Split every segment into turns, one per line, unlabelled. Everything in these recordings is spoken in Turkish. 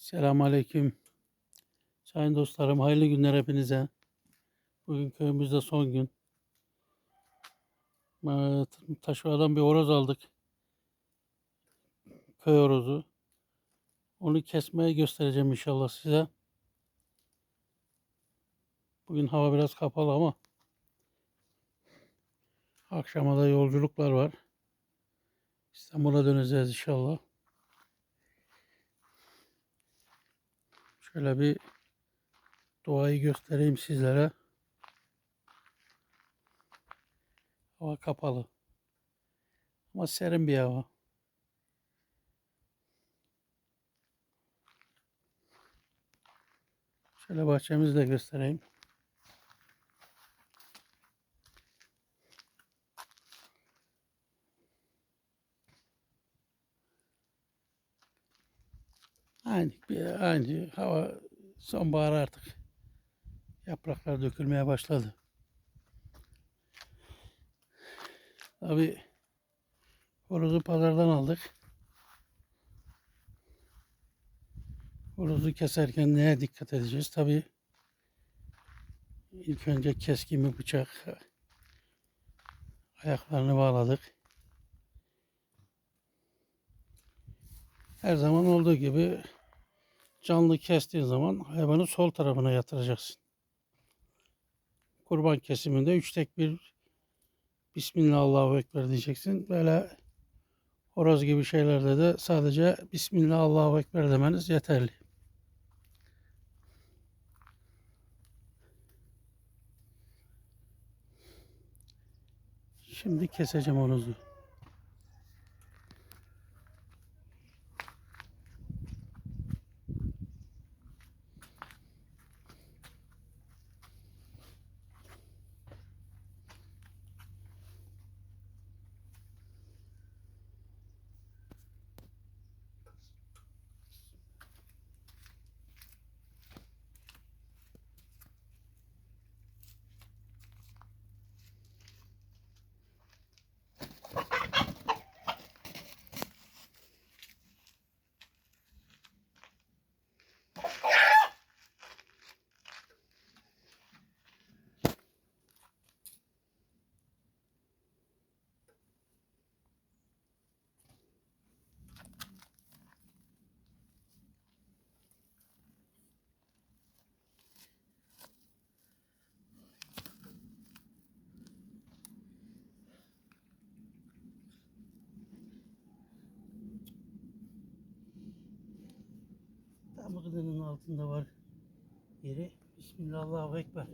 Selamun Aleyküm. Sayın dostlarım, hayırlı günler hepinize. Bugün köyümüzde son gün. Ee, Taşova'dan bir horoz aldık. Köy horozu. Onu kesmeye göstereceğim inşallah size. Bugün hava biraz kapalı ama akşama da yolculuklar var. İstanbul'a döneceğiz inşallah. Şöyle bir doğayı göstereyim sizlere. Hava kapalı. Ama serin bir hava. Şöyle bahçemizi de göstereyim. Aynı, aynı hava sonbahar artık. Yapraklar dökülmeye başladı. Tabi horozu pazardan aldık. Horozu keserken neye dikkat edeceğiz? Tabi ilk önce keskin bir bıçak. Ayaklarını bağladık. Her zaman olduğu gibi canlı kestiğin zaman hayvanı sol tarafına yatıracaksın. Kurban kesiminde üç tek bir Bismillah Allahu Ekber diyeceksin. Böyle horoz gibi şeylerde de sadece Bismillah Allahu Ekber demeniz yeterli. Şimdi keseceğim horozu. Gıdanın altında var yeri. Bismillah Allahu Ekber.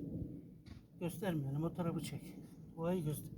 Göstermeyelim o tarafı çek. Duayı göster.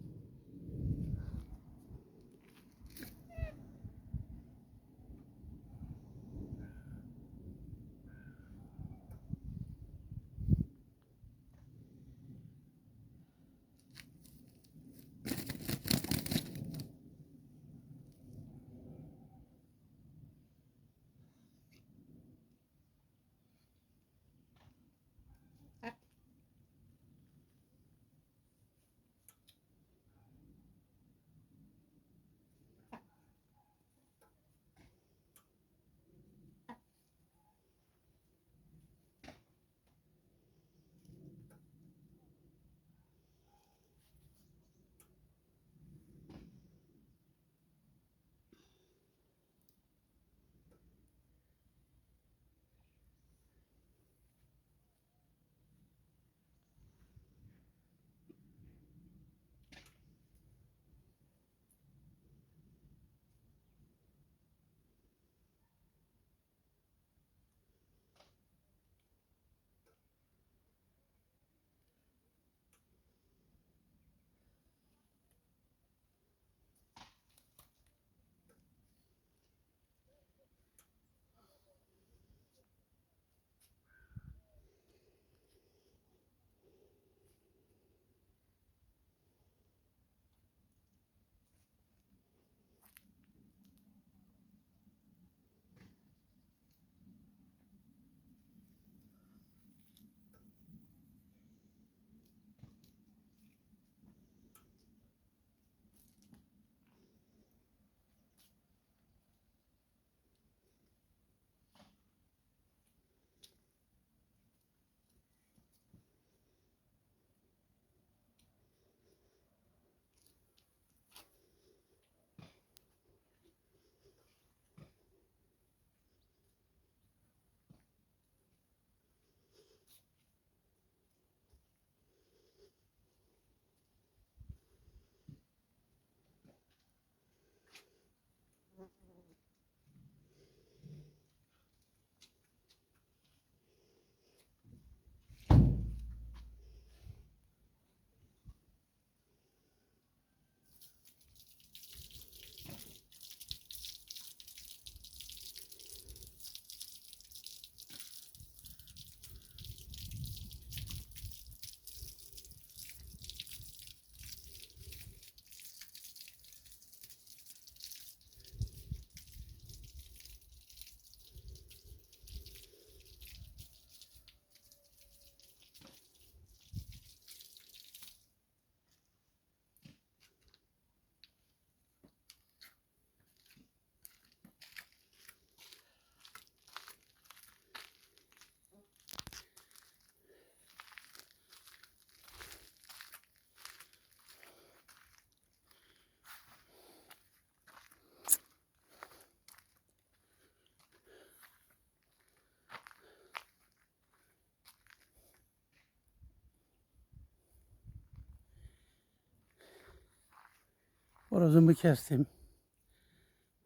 Horozumu kestim.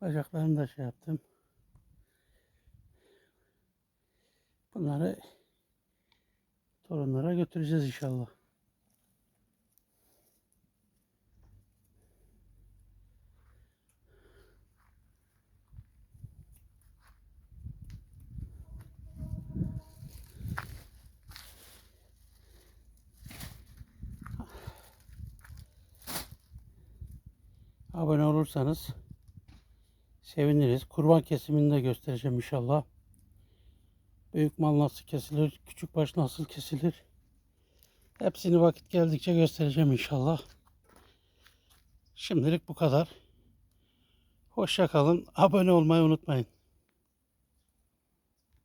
Bacaklarını da şey yaptım. Bunları torunlara götüreceğiz inşallah. Abone olursanız seviniriz. Kurban kesimini de göstereceğim inşallah. Büyük mal nasıl kesilir, küçük baş nasıl kesilir. Hepsini vakit geldikçe göstereceğim inşallah. Şimdilik bu kadar. Hoşça kalın. Abone olmayı unutmayın.